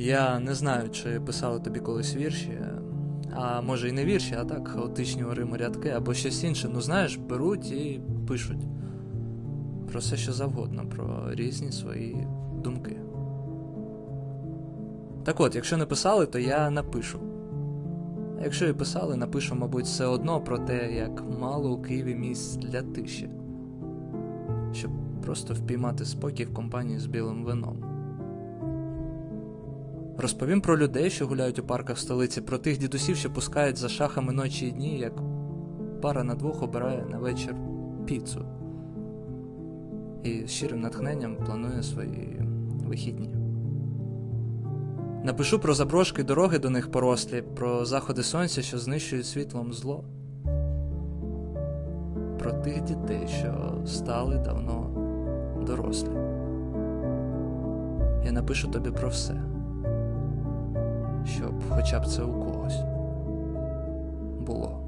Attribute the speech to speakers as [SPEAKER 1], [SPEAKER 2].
[SPEAKER 1] Я не знаю, чи писали тобі колись вірші, а може і не вірші, а так хаотичні у Риму рядки або щось інше. Ну знаєш, беруть і пишуть про все, що завгодно, про різні свої думки. Так от, якщо не писали, то я напишу. А якщо і писали, напишу, мабуть, все одно про те, як мало у Києві місць для тиші, щоб просто впіймати спокій в компанії з білим вином. Розповім про людей, що гуляють у парках столиці, про тих дідусів, що пускають за шахами ночі і дні, як пара на двох обирає на вечір піцу. І з щирим натхненням планує свої вихідні. Напишу про заброшки дороги до них порослі, про заходи сонця, що знищують світлом зло, про тих дітей, що стали давно дорослі. Я напишу тобі про все, щоб хоча б це у когось було.